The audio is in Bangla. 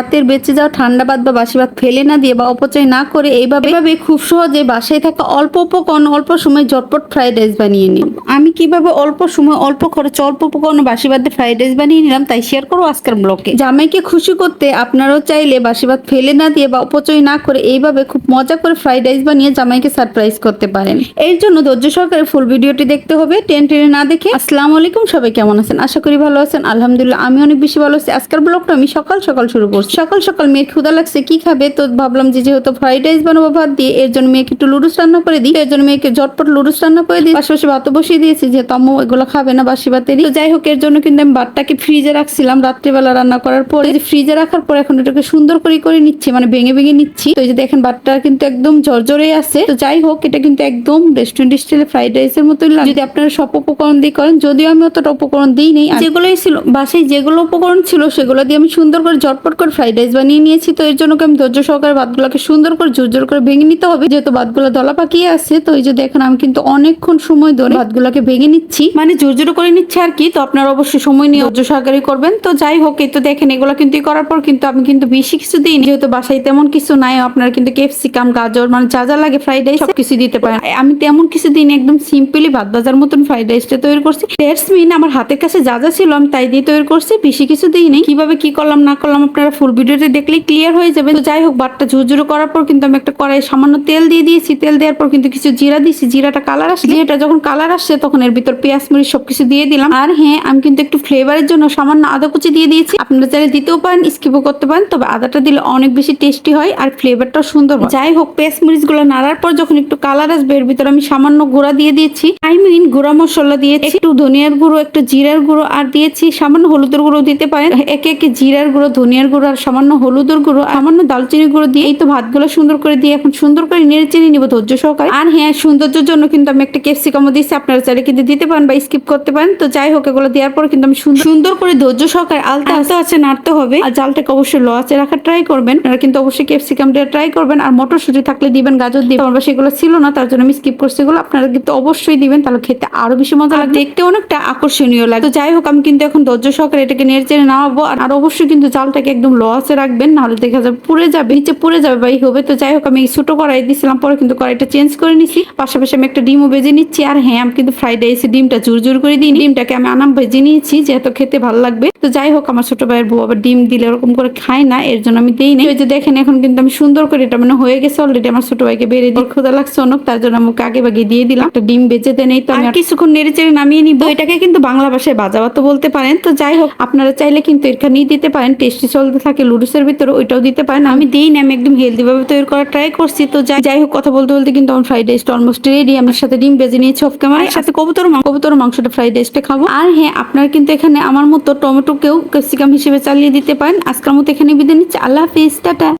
রাতের বেঁচে যাওয়া ঠান্ডা ভাত বা বাসি ভাত ফেলে না দিয়ে বা অপচয় না করে এইভাবে খুব সহজে বাসায় থাকা অল্প উপকরণ, অল্প সময় ঝটপট ফ্রাইড রাইস বানিয়ে নিন। আমি কীভাবে অল্প সময় অল্প খরচে অল্প উপকরণ বাসি ভাত ফ্রাইড রাইস বানিয়ে নিলাম তাই শেয়ার করব আজকের ব্লগে। জামাইকে খুশি করতে আপনারাও চাইলে বাসি ভাত ফেলে না দিয়ে বা অপচয় না করে এইভাবে খুব মজা করে ফ্রাইড রাইস বানিয়ে জামাইকে সারপ্রাইজ করতে পারেন। এর জন্য ধৈর্য সহকারে ফুল ভিডিওটি দেখতে হবে। টেন টেনে না দেখে আসসালামু আলাইকুম, সবাই কেমন আছেন? আশা করি ভালো আছেন। আলহামদুলিল্লাহ, আমি অনেক বেশি ভালো আছি। আজকের ব্লগটা আমি সকাল সকাল শুরু করছি। সকাল সকাল মেয়ের ক্ষুদা লাগছে, কি খাবে? তো ভাবলাম যে যেহেতু ফ্রাইড রাইস বানাবো ভাত দিয়ে, এর জন্য মেয়েকে একটু লুডুস রান্না করে দিই। এর জন্য মেয়েকে ঝটপট লুডুস রান্না করে দিই। পাশাপাশি ভাতও বসিয়ে দিয়েছি, যেহেতু আম্মু এগুলো খাবে না, বাসি ভাতেরই তো যাই হোক, এর জন্য কিন্তু আমি ভাতটাকে ফ্রিজে রাখছিলাম রাত্রিবেলা রান্না করার পরে। যে ফ্রিজে রাখার পর এখন এটাকে সুন্দর করে করে নিচ্ছি মানে ভেঙে ভেঙে নিচ্ছি। তো এই যে দেখেন, ভাতটা কিন্তু একদম ঝরঝরে আছে। তো যাই হোক, এটা কিন্তু একদম রেস্টুরেন্ট স্টাইলে ফ্রাইড রাইসের মতোই লাগে। যদি আপনারা সব উপকরণ দিয়ে করেন, যদিও আমি অতটা উপকরণ দিই নেই। যেগুলোই ছিল, বাসায় যেগুলো উপকরণ ছিল, সেগুলো দিয়ে আমি সুন্দর করে ঝটপট করে ফ্রাইড রাইস বানিয়ে নিয়েছি, তো এর জন্য আমি ধৈর্য সহকারে ভাতগুলোকে সুন্দর করে ঝুরঝুর করে ভেঙে নিতে হবে? যেহেতু ভাতগুলো দলা পাকিয়ে আছে, তো এই যে দেখেন আমি কিন্তু অনেকক্ষণ সময় ধরে ভাতগুলোকে ভেঙে নিচ্ছি। মানে ঝুরঝুর করে নিচ্ছি আর কি, তো আপনারা অবশ্যই সময় নিয়ে ধৈর্য সহকারে করবেন। তো যাই হোক, এই তো দেখেন, এগুলো কিন্তু করার পর কিন্তু আমি কিন্তু বেশি কিছু দিই যেহেতু বাসায় তেমন কিছু নাই, আপনারা কিন্তু ক্যাপসিকাম, গাজর মানে যা যা লাগে ফ্রাইড রাইস সব কিছু দিতে পারেন। আমি তেমন কিছু দিন একদম সিম্পলি ভাত ভাজার মতন ফ্রাইড রাইসটা তৈরি করছি। দ্যাটস মিন আমার হাতের কাছে যা যা ছিল আমি তাই দিয়ে তৈরি করছি, বেশি কিছু দিই নেই কীভাবে কি করলাম, না করলাম আপনারা ফুল ভিডিওতে দেখলে ক্লিয়ার হয়ে যাবে। তো যাই হোক, ভাতটা ঝুরঝুরো করার পর কিন্তু আমি একটা কড়াই সামান্য তেল দিয়ে দিয়েছি। তেল দেওয়ার পর কিন্তু কিছু জিরা দিয়েছি। জিরাটা কালার আসলে এটা যখন কালার আসছে, তখন এর ভিতর পেঁয়াজ, মরিচ সবকিছু দিয়ে দিলাম। আর হ্যাঁ আমি কিন্তু একটু ফ্লেভারের জন্য সামান্য আদা কুচি দিয়ে দিয়েছি। আপনারা চাইলে দিতেও পারেন স্কিপও করতে পারেন। তবে আদাটা দিলে অনেক বেশি টেস্টি হয় আর ফ্লেভারটাও সুন্দর হয়। যাই হোক, পেঁয়াজ মরিচগুলো নাড়ার পর যখন একটু কালার আসবে, এর ভিতর আমি সামান্য গুঁড়া দিয়ে দিয়েছি। আই মিন গুঁড়া মশলা দিয়েছি। একটু ধনিয়ার গুঁড়ো, একটু জিরার গুঁড়ো আর দিয়েছি। সামান্য হলুদের গুঁড়ো দিতে পারেন। একে একে জিরার গুঁড়ো, ধনিয়ার গুঁড়ো আর সামান্য হলুদের গুঁড়ো সামান্য দালচিনি গুঁড়ো দিয়ে এই তো ভাতগুলো সুন্দর করে দিয়ে এখন সুন্দর করে নেড়ে চেড়ে নিব ধৈর্য সহকারে। আর হ্যাঁ সৌন্দর্যের জন্য কিন্তু আমি একটা ক্যাপসিকামও দিয়েছি। আপনারা চাইলে কিন্তু দিতে পারেন বা স্কিপ করতে পারেন। তো যাই হোক এগুলো দেওয়ার পর কিন্তু আমি সুন্দর- করে ধৈর্য সহকারে আলতা আস্তে আছে নাড়তে হবে। আর জালটাকে অবশ্যই লো আছে রাখার ট্রাই করবেন। আপনারা কিন্তু অবশ্যই ক্যাপসিকাম দিয়ে ট্রাই করবেন। আর মটরশুঁটি থাকলে দিবেন গাজর দিবেন। আমার সেগুলো ছিল না তার জন্য আমি স্কিপ করছি এগুলো। আপনারা কিন্তু অবশ্যই দিবেন তাহলে খেতে আরও বেশি মজা লাগে দেখতে অনেকটা আকর্ষণীয় লাগে। তো যাই হোক আমি কিন্তু এখন ধৈর্য সহকারে এটাকে নেড়ে চেড়ে নামাবো। আর অবশ্যই কিন্তু জালটাকে একদম লো আছে রাখবেন, নাহলে দেখা যাবে পুড়ে যাবে নিচে পুড়ে যাবে বা হবে তো যাই হোক, আমি ছোট কড়াই দিয়েছিলাম পরে কিন্তু কড়াইটা চেঞ্জ করে নিছি। পাশাপাশি আমি একটা ডিমও ভেজে নিচ্ছি, আর হ্যাঁ আমি কিন্তু ফ্রাইড রাইসে ডিমটা জোর জোর করে দিই ডিমটাকে আমি আনাম ভেজে নিয়েছি, যেহেতু খেতে ভালো লাগবে। তো যাই হোক, আমার ছোট ভাইয়ের বউ আবার ডিম দিলে ওরকম করে খায় না, এর জন্য আমি দিই না ওই যে দেখেন, এখন কিন্তু আমি সুন্দর করে এটা মানে হয়ে গেছে অলরেডি আমার ছোট ভাইকে বেড়ে দিই। ক্ষুদা লাগছে অনেক, তার জন্য আমাকে আগে বাগে দিয়ে দিলাম। একটা ডিম বেজে দেন, এই তো আমি কিছুক্ষণ নেড়ে চেড়ে নামিয়ে নিব। এটাকে কিন্তু বাংলা ভাষায় বাজাবা তো বলতে পারেন। তো যাই হোক, আপনারা চাইলে কিন্তু এখানেই দিতে পারেন টেস্টি চলতে থাকে লুডুসের ভিতরে ওইটাও দিতে পারেন। আমি দিই না আমি একদম হেলদিভাবে তৈরি করার ট্রাই করছি। তো যাই যাই হোক কথা বলতে বলতে কিন্তু আমার ফ্রাইড রাইসটা অলমোস্ট রেডি আমার সাথে ডিম বেজে নিয়েছি অফ ক্যামেরার সাথে কবুতর কবুতর মাংসটা ফ্রাইড রাইসটা খাব। আর হ্যাঁ আপনার কিন্তু এখানে আমার মতো টমেটোকেও ক্যাপসিকাম হিসেবে চালিয়ে দিতে পারেন। আজকের মতো এখানে বিদায় নিচ্ছি। আল্লাহ হাফিজ টাটা।